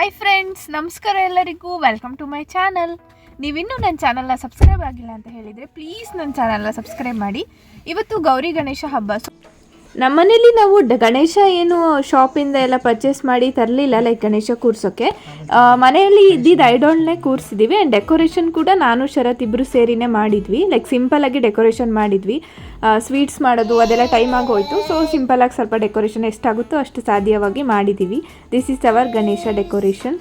Hi friends ನಮಸ್ಕಾರ ಎಲ್ಲರಿಗೂ. Welcome to my channel ನೀವಿನ್ನೂ ನನ್ನ ಚಾನಲ್ನ ಸಬ್ಸ್ಕ್ರೈಬ್ ಆಗಿಲ್ಲ ಅಂತ ಹೇಳಿದರೆ ಪ್ಲೀಸ್ ನನ್ನ ಚಾನಲ್ನ ಸಬ್ಸ್ಕ್ರೈಬ್ ಮಾಡಿ. ಇವತ್ತು ಗೌರಿ ಗಣೇಶ ಹಬ್ಬ ನಮ್ಮನೇಲಿ ನಾವು ಗಣೇಶ ಏನು ಶಾಪಿಂದ ಎಲ್ಲ ಪರ್ಚೇಸ್ ಮಾಡಿ ತರಲಿಲ್ಲ ಲೈಕ್ ಗಣೇಶ ಕೂರ್ಸೋಕ್ಕೆ ಮನೆಯಲ್ಲಿ ಇದ್ದಿದ್ದು ಐಡಾಲ್ನೇ ಕೂರ್ಸಿದೀವಿ ಆ್ಯಂಡ್ ಡೆಕೋರೇಷನ್ ಕೂಡ ನಾನು ಶರತ್ ಇಬ್ಬರು ಸೇರಿನೇ ಮಾಡಿದ್ವಿ. ಲೈಕ್ ಸಿಂಪಲಾಗಿ ಡೆಕೋರೇಷನ್ ಮಾಡಿದ್ವಿ. ಸ್ವೀಟ್ಸ್ ಮಾಡೋದು ಅದೆಲ್ಲ ಟೈಮ್ ಆಗೋಯ್ತು ಸೊ ಸಿಂಪಲಾಗಿ ಸ್ವಲ್ಪ ಡೆಕೋರೇಷನ್ ಎಷ್ಟಾಗುತ್ತೋ ಅಷ್ಟು ಸಾಧ್ಯವಾಗಿ ಮಾಡಿದ್ದೀವಿ this is our Ganesha decoration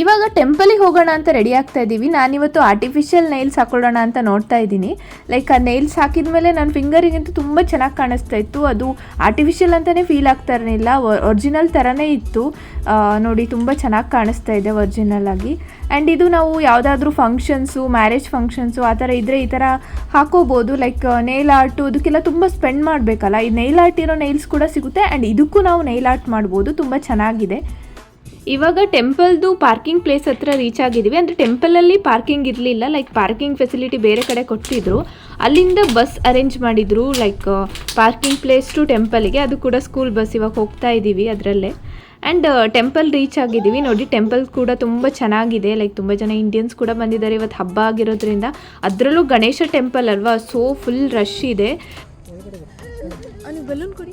ಇವಾಗ ಟೆಂಪಲಿಗೆ ಹೋಗೋಣ ಅಂತ ರೆಡಿ ಆಗ್ತಾ ಇದ್ದೀವಿ ನಾನಿವತ್ತು ಆರ್ಟಿಫಿಷಿಯಲ್ ನೈಲ್ಸ್ ಹಾಕೊಳ್ಳೋಣ ಅಂತ ನೋಡ್ತಾ ಇದ್ದೀನಿ ಲೈಕ್ ಆ ನೈಲ್ಸ್ ಹಾಕಿದ ಮೇಲೆ ನನ್ನ ಫಿಂಗರಿಗಂತೂ ತುಂಬ ಚೆನ್ನಾಗಿ ಕಾಣಿಸ್ತಾ ಇತ್ತು. ಅದು ಆರ್ಟಿಫಿಷಿಯಲ್ ಅಂತಲೇ ಫೀಲ್ ಆಗ್ತಾ ಇರಲಿಲ್ಲ. ಒರಿಜಿನಲ್ ಥರನೇ ಇತ್ತು. ನೋಡಿ, ತುಂಬ ಚೆನ್ನಾಗಿ ಕಾಣಿಸ್ತಾ ಇದೆ ಒರಿಜಿನಲ್ ಆಗಿ. ಆ್ಯಂಡ್ ಇದು ನಾವು ಯಾವುದಾದ್ರೂ ಫಂಕ್ಷನ್ಸು ಮ್ಯಾರೇಜ್ ಫಂಕ್ಷನ್ಸು ಆ ಥರ ಇದ್ದರೆ ಈ ಥರ ಹಾಕೋಬೋದು. ಲೈಕ್ ನೈಲ್ ಆರ್ಟು ಅದಕ್ಕೆಲ್ಲ ತುಂಬ ಸ್ಪೆಂಡ್ ಮಾಡಬೇಕಲ್ಲ. ಈ ನೈಲ್ ಆರ್ಟ್ ಇರೋ ನೈಲ್ಸ್ ಕೂಡ ಸಿಗುತ್ತೆ. ಆ್ಯಂಡ್ ಇದಕ್ಕೂ ನಾವು ನೈಲ್ ಆರ್ಟ್ ಮಾಡ್ಬೋದು. ತುಂಬ ಚೆನ್ನಾಗಿದೆ. ಇವಾಗ ಟೆಂಪಲ್ದು ಪಾರ್ಕಿಂಗ್ ಪ್ಲೇಸ್ ಹತ್ರ ರೀಚ್ ಆಗಿದ್ದೀವಿ ಅಂದರೆ ಟೆಂಪಲಲ್ಲಿ ಪಾರ್ಕಿಂಗ್ ಇರಲಿಲ್ಲ. ಲೈಕ್ ಪಾರ್ಕಿಂಗ್ ಫೆಸಿಲಿಟಿ ಬೇರೆ ಕಡೆ ಕೊಟ್ಟಿದ್ರು. ಅಲ್ಲಿಂದ ಬಸ್ ಅರೇಂಜ್ ಮಾಡಿದರು. ಲೈಕ್ ಪಾರ್ಕಿಂಗ್ ಪ್ಲೇಸ್ ಟು ಟೆಂಪಲ್ಗೆ ಅದು ಕೂಡ ಸ್ಕೂಲ್ ಬಸ್ ಇವಾಗ ಹೋಗ್ತಾ ಇದ್ದೀವಿ ಅದರಲ್ಲೇ. ಆ್ಯಂಡ್ ಟೆಂಪಲ್ ರೀಚ್ ಆಗಿದ್ದೀವಿ. ನೋಡಿ ಟೆಂಪಲ್ ಕೂಡ ತುಂಬ ಚೆನ್ನಾಗಿದೆ. ಲೈಕ್ ತುಂಬ ಜನ ಇಂಡಿಯನ್ಸ್ ಕೂಡ ಬಂದಿದ್ದಾರೆ ಇವತ್ತು ಹಬ್ಬ ಆಗಿರೋದ್ರಿಂದ. ಅದರಲ್ಲೂ ಗಣೇಶ ಟೆಂಪಲ್ ಅಲ್ವಾ? ಸೋ ಫುಲ್ ರಶ್ ಇದೆ. ಬಲೂನ್ ಕೊಡಿ.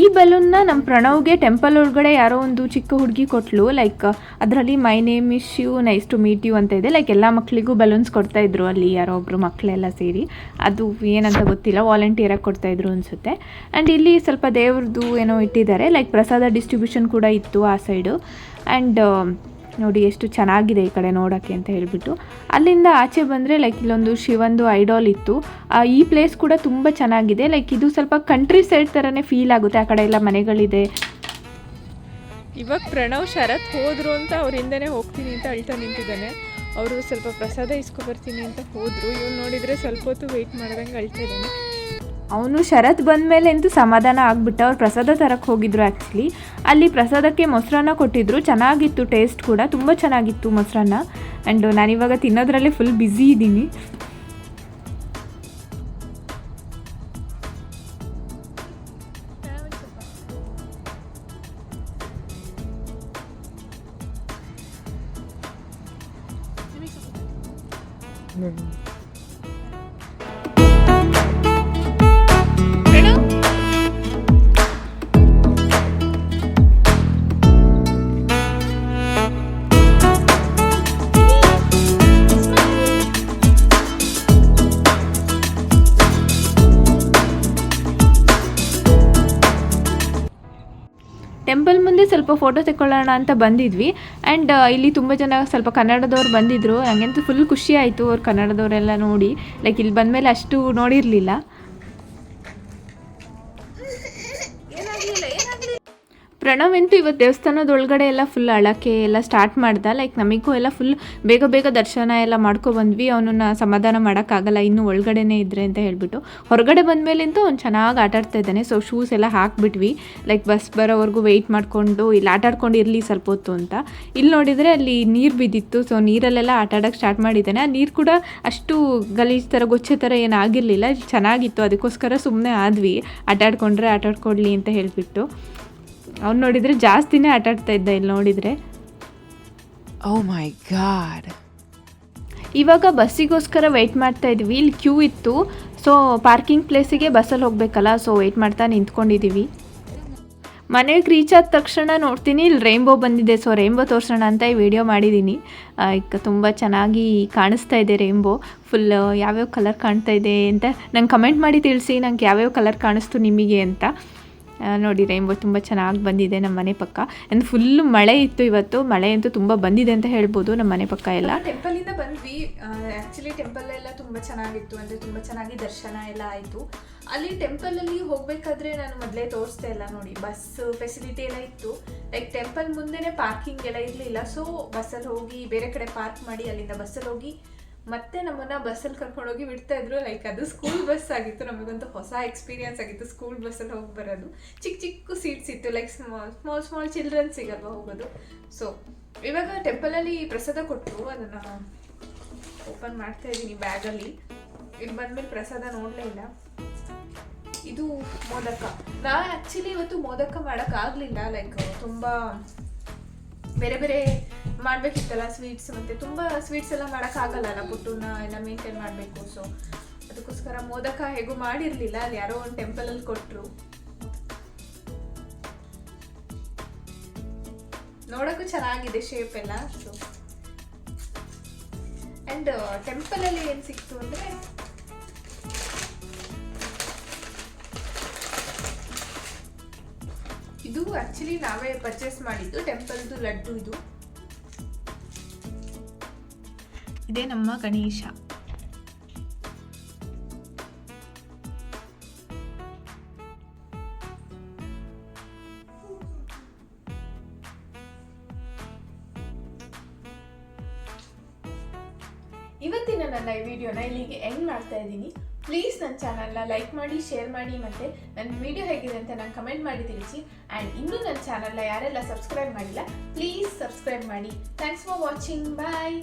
ಈ ಬಲೂನ್ನ ನಮ್ಮ ಪ್ರಣವ್ಗೆ ಟೆಂಪಲ್ ಒಳಗಡೆ ಯಾರೋ ಒಂದು ಚಿಕ್ಕ ಹುಡುಗಿ ಕೊಟ್ಲು ಲೈಕ್ ಅದರಲ್ಲಿ my name is you nice to meet you ಅಂತ ಇದೆ. ಲೈಕ್ ಎಲ್ಲ ಮಕ್ಕಳಿಗೂ ಬಲೂನ್ಸ್ ಕೊಡ್ತಾ ಇದ್ರು ಅಲ್ಲಿ, ಯಾರೋ ಒಬ್ಬರು ಮಕ್ಕಳೆಲ್ಲ ಸೇರಿ. ಅದು ಏನಂತ ಗೊತ್ತಿಲ್ಲ ವಾಲಂಟಿಯರಾಗಿ ಕೊಡ್ತಾ ಇದ್ರು ಅನಿಸುತ್ತೆ. ಆ್ಯಂಡ್ ಇಲ್ಲಿ ಸ್ವಲ್ಪ ದೇವ್ರದ್ದು ಏನೋ ಇಟ್ಟಿದ್ದಾರೆ. ಲೈಕ್ ಪ್ರಸಾದ ಡಿಸ್ಟ್ರಿಬ್ಯೂಷನ್ ಕೂಡ ಇತ್ತು ಆ ಸೈಡು ಆ್ಯಂಡ್ ನೋಡಿ ಎಷ್ಟು ಚೆನ್ನಾಗಿದೆ ಈ ಕಡೆ ನೋಡೋಕ್ಕೆ ಅಂತ ಹೇಳಿಬಿಟ್ಟು. ಅಲ್ಲಿಂದ ಆಚೆ ಬಂದರೆ ಲೈಕ್ ಇಲ್ಲೊಂದು ಶಿವಂದು ಐಡಾಲ್ ಇತ್ತು. ಈ ಪ್ಲೇಸ್ ಕೂಡ ತುಂಬ ಚೆನ್ನಾಗಿದೆ. ಲೈಕ್ ಇದು ಸ್ವಲ್ಪ ಕಂಟ್ರಿ ಸೈಡ್ ಥರನೇ ಫೀಲ್ ಆಗುತ್ತೆ. ಆ ಕಡೆ ಎಲ್ಲ ಮನೆಗಳಿದೆ. ಇವಾಗ ಪ್ರಣವ್ ಶರತ್ ಹೋದರು ಅಂತ ಅವರಿಂದನೇ ಹೋಗ್ತೀನಿ ಅಂತ ಅಳ್ತಾ ನಿಂತಿದ್ದಾನೆ. ಅವರು ಸ್ವಲ್ಪ ಪ್ರಸಾದ ಇಸ್ಕೊಬರ್ತೀನಿ ಅಂತ ಹೋದರು. ಇವ್ನು ನೋಡಿದರೆ ಸ್ವಲ್ಪ ಹೊತ್ತು ವೆಯ್ಟ್ ಮಾಡ್ದಂಗೆ ಅಳ್ತಾ ಇದ್ದಾನೆ. ಅವನು ಶರತ್ ಬಂದಮೇಲೆ ಅಂತೂ ಸಮಾಧಾನ ಆಗ್ಬಿಟ್ಟ ಅವ್ರು ಪ್ರಸಾದ ತರಕ್ಕೆ ಹೋಗಿದ್ರು ಆ್ಯಕ್ಚುಲಿ ಅಲ್ಲಿ ಪ್ರಸಾದಕ್ಕೆ ಮೊಸರನ್ನ ಕೊಟ್ಟಿದ್ರು. ಚೆನ್ನಾಗಿತ್ತು ಟೇಸ್ಟ್ ಕೂಡ. ತುಂಬ ಚೆನ್ನಾಗಿತ್ತು ಮೊಸರನ್ನ. ಆ್ಯಂಡ್ ನಾನಿವಾಗ ತಿನ್ನೋದ್ರಲ್ಲಿ ಫುಲ್ ಬ್ಯುಸಿ ಇದ್ದೀನಿ. ಪ್ರಣವ್ ಟೆಂಪಲ್ ಮುಂದೆ ಸ್ವಲ್ಪ ಫೋಟೋ ತೆಕ್ಕೊಳ್ಳೋಣ ಅಂತ ಬಂದಿದ್ವಿ. ಆ್ಯಂಡ್ ಇಲ್ಲಿ ತುಂಬ ಜನ ಸ್ವಲ್ಪ ಕನ್ನಡದವ್ರು ಬಂದಿದ್ದರು ನನಗಂತೂ ಫುಲ್ ಖುಷಿ ಆಯಿತು ಅವ್ರು ಕನ್ನಡದವರೆಲ್ಲ ನೋಡಿ. ಲೈಕ್ ಇಲ್ಲಿ ಬಂದಮೇಲೆ ಅಷ್ಟು ನೋಡಿರಲಿಲ್ಲ. ಪ್ರಣವ್ ಅಂತೂ ಇವತ್ತು ದೇವಸ್ಥಾನದ ಒಳಗಡೆ ಎಲ್ಲ ಫುಲ್ ಅಳಕೆ ಎಲ್ಲ ಸ್ಟಾರ್ಟ್ ಮಾಡ್ದ. ಲೈಕ್ ನಮಗೂ ಎಲ್ಲ ಫುಲ್ ಬೇಗ ಬೇಗ ದರ್ಶನ ಎಲ್ಲ ಮಾಡ್ಕೊಬಂದ್ವಿ ಅವನನ್ನ ಸಮಾಧಾನ ಮಾಡೋಕ್ಕಾಗಲ್ಲ. ಇನ್ನೂ ಒಳಗಡೆನೇ ಇದ್ರೆ ಅಂತ ಹೇಳ್ಬಿಟ್ಟು. ಹೊರಗಡೆ ಬಂದಮೇಲಂತೂ ಅವ್ನು ಚೆನ್ನಾಗಿ ಆಟಾಡ್ತಾ ಇದ್ದಾನೆ. ಸೊ ಶೂಸ್ ಎಲ್ಲ ಹಾಕ್ಬಿಟ್ವಿ. ಲೈಕ್ ಬಸ್ ಬರೋವರೆಗೂ ವೆಯ್ಟ್ ಮಾಡಿಕೊಂಡು, ಇಲ್ಲಿ ಆಟಾಡ್ಕೊಂಡು ಇರಲಿ ಸ್ವಲ್ಪ ಹೊತ್ತು ಅಂತ. ಇಲ್ಲಿ ನೋಡಿದರೆ ಅಲ್ಲಿ ನೀರು ಬಿದ್ದಿತ್ತು. ಸೊ ನೀರಲ್ಲೆಲ್ಲ ಆಟಾಡೋಕ್ಕೆ ಸ್ಟಾರ್ಟ್ ಮಾಡಿದ್ದಾನೆ. ಆ ನೀರು ಕೂಡ ಅಷ್ಟು ಗಲೀಜು ಥರ ಗೊಚ್ಚೆ ಥರ ಏನು ಆಗಿರಲಿಲ್ಲ. ಚೆನ್ನಾಗಿತ್ತು. ಅದಕ್ಕೋಸ್ಕರ ಸುಮ್ಮನೆ ಆದ್ವಿ. ಆಟಾಡ್ಕೊಂಡ್ರೆ ಆಟಾಡ್ಕೊಡ್ಲಿ ಅಂತ ಹೇಳಿಬಿಟ್ಟು. ಅವ್ನು ನೋಡಿದರೆ ಜಾಸ್ತಿನೇ ಆಟಾಡ್ತಾ ಇದ್ದ ಇಲ್ಲಿ ನೋಡಿದರೆ. ಓ ಮೈ ಗಾಡ್ ಇವಾಗ ಬಸ್ಸಿಗೋಸ್ಕರ ವೆಯ್ಟ್ ಮಾಡ್ತಾ ಇದ್ವಿ. ಇಲ್ಲಿ ಕ್ಯೂ ಇತ್ತು. ಸೊ ಪಾರ್ಕಿಂಗ್ ಪ್ಲೇಸಿಗೆ ಬಸ್ಸಲ್ಲಿ ಹೋಗಬೇಕಲ್ಲ ಸೊ ವೆಯ್ಟ್ ಮಾಡ್ತಾ ನಿಂತ್ಕೊಂಡಿದ್ದೀವಿ ಮನೆಗೆ ರೀಚ್ ಆದ ತಕ್ಷಣ ನೋಡ್ತೀನಿ. ಇಲ್ಲಿ ರೈನ್ಬೋ ಬಂದಿದೆ ಸೊ ರೈನ್ಬೋ ತೋರಿಸೋಣ ಅಂತ ಈ ವಿಡಿಯೋ ಮಾಡಿದ್ದೀನಿ ಈಗ ತುಂಬ ಚೆನ್ನಾಗಿ ಕಾಣಿಸ್ತಾ ಇದೆ ರೈನ್ಬೋ ಫುಲ್ ಯಾವ್ಯಾವ ಕಲರ್ ಕಾಣ್ತಾ ಇದೆ ಅಂತ ನಂಗೆ ಕಮೆಂಟ್ ಮಾಡಿ ತಿಳಿಸಿ ನಂಗೆ ಯಾವ್ಯಾವ ಕಲರ್ ಕಾಣಿಸ್ತು ನಿಮಗೆ ಅಂತ. ನೋಡಿ ರೈನ್ಬೋ ತುಂಬ ಚೆನ್ನಾಗಿ ಬಂದಿದೆ ನಮ್ಮ ಮನೆ ಪಕ್ಕ. ಆ್ಯಂಡ್ ಫುಲ್ಲು ಮಳೆ ಇತ್ತು ಇವತ್ತು. ಮಳೆ ಅಂತೂ ತುಂಬ ಬಂದಿದೆ ಅಂತ ಹೇಳ್ಬೋದು ನಮ್ಮ ಮನೆ ಪಕ್ಕ ಎಲ್ಲ. ಟೆಂಪಲಿಂದ ಬಂದ್ವಿ. ಆ್ಯಕ್ಚುಲಿ ಟೆಂಪಲ್ ಎಲ್ಲ ತುಂಬ ಚೆನ್ನಾಗಿತ್ತು. ಅಂದರೆ ತುಂಬ ಚೆನ್ನಾಗಿ ದರ್ಶನ ಎಲ್ಲ ಆಯಿತು. ಅಲ್ಲಿ ಟೆಂಪಲಲ್ಲಿ ಹೋಗಬೇಕಾದ್ರೆ ನಾನು ಮೊದಲೇ ತೋರಿಸ್ತಾ ಇಲ್ಲ ನೋಡಿ. ಬಸ್ ಫೆಸಿಲಿಟಿ ಎಲ್ಲ ಇತ್ತು. ಲೈಕ್ ಟೆಂಪಲ್ ಮುಂದೆನೇ ಪಾರ್ಕಿಂಗ್ ಎಲ್ಲ ಇರಲಿಲ್ಲ. ಸೊ ಬಸ್ಸಲ್ಲಿ ಹೋಗಿ ಬೇರೆ ಕಡೆ ಪಾರ್ಕ್ ಮಾಡಿ ಅಲ್ಲಿಂದ ಬಸ್ಸಲ್ಲಿ ಹೋಗಿ ಮತ್ತೆ ನಮ್ಮನ್ನ ಬಸ್ಸಲ್ಲಿ ಕರ್ಕೊಂಡೋಗಿ ಬಿಡ್ತಾ ಇದ್ರು. ಲೈಕ್ ಅದು ಸ್ಕೂಲ್ ಬಸ್ ಆಗಿತ್ತು. ನಮಗಂತೂ ಹೊಸ ಎಕ್ಸ್ಪೀರಿಯನ್ಸ್ ಆಗಿತ್ತು ಸ್ಕೂಲ್ ಬಸ್ಸಲ್ಲಿ ಹೋಗಿ ಬರೋದು. ಚಿಕ್ಕ ಚಿಕ್ಕ ಸೀಟ್ಸ್ ಇತ್ತು. Like small small small children ಸಿಗಲ್ವಾ ಹೋಗೋದು. ಸೊ ಇವಾಗ ಟೆಂಪಲಲ್ಲಿ ಪ್ರಸಾದ ಕೊಟ್ಟರು ಅದನ್ನು ಓಪನ್ ಮಾಡ್ತಾ ಇದ್ದೀನಿ ಬ್ಯಾಗಲ್ಲಿ ಇಲ್ಲಿ ಬಂದ್ಮೇಲೆ ಪ್ರಸಾದ ನೋಡಲೇ ಇಲ್ಲ. ಇದು ಮೋದಕ. ನಾ ಆ್ಯಕ್ಚುಲಿ ಇವತ್ತು ಮೋದಕ ಮಾಡೋಕ್ಕಾಗಲಿಲ್ಲ ಲೈಕ್ ತುಂಬ ಬೇರೆ ಬೇರೆ ಮಾಡಬೇಕಿತ್ತಲ್ಲ ಸ್ವೀಟ್ಸ್ ಮತ್ತು. ತುಂಬ ಸ್ವೀಟ್ಸ್ ಎಲ್ಲ ಮಾಡೋಕ್ಕಾಗಲ್ಲ ಪುಟ್ಟುನ ಎಲ್ಲ ಮೇಂಟೈನ್ ಮಾಡಬೇಕು. ಸೊ ಅದಕ್ಕೋಸ್ಕರ ಮೋದಕ ಹೇಗೂ ಮಾಡಿರಲಿಲ್ಲ ಅಲ್ಲಿ ಯಾರೋ ಒಂದು ಟೆಂಪಲಲ್ಲಿ ಕೊಟ್ಟರು ನೋಡೋಕ್ಕೂ ಚೆನ್ನಾಗಿದೆ ಶೇಪ್ ಎಲ್ಲ. ಸೊ ಆ್ಯಂಡ್ ಟೆಂಪಲಲ್ಲಿ ಏನು ಸಿಕ್ತು ಅಂದರೆ, ಇದು ಆಕ್ಚುಲಿ ನಾವೇ ಪರ್ಚೇಸ್ ಮಾಡಿದ್ದು ಟೆಂಪಲ್ದು ಲಡ್ಡು ಇದು. ಇದೇ ನಮ್ಮ ಗಣೇಶ. ಇವತ್ತಿನ ನನ್ನ ಈ ವಿಡಿಯೋನ ಇಲ್ಲಿಗೆ ಎಂಡ್ ಮಾಡ್ತಾ ಇದ್ದೀನಿ. ಪ್ಲೀಸ್ ನನ್ನ ಚಾನಲ್ನ ಲೈಕ್ ಮಾಡಿ ಶೇರ್ ಮಾಡಿ ಮತ್ತು ನನ್ನ ವಿಡಿಯೋ ಹೇಗಿದೆ ಅಂತ ನಾನು ಕಮೆಂಟ್ ಮಾಡಿ ತಿಳಿಸಿ. ಆ್ಯಂಡ್ ಇನ್ನೂ ನನ್ನ ಚಾನಲ್ನ ಯಾರೆಲ್ಲ ಸಬ್ಸ್ಕ್ರೈಬ್ ಮಾಡಿಲ್ಲ ಪ್ಲೀಸ್ ಸಬ್ಸ್ಕ್ರೈಬ್ ಮಾಡಿ. Thanks for watching bye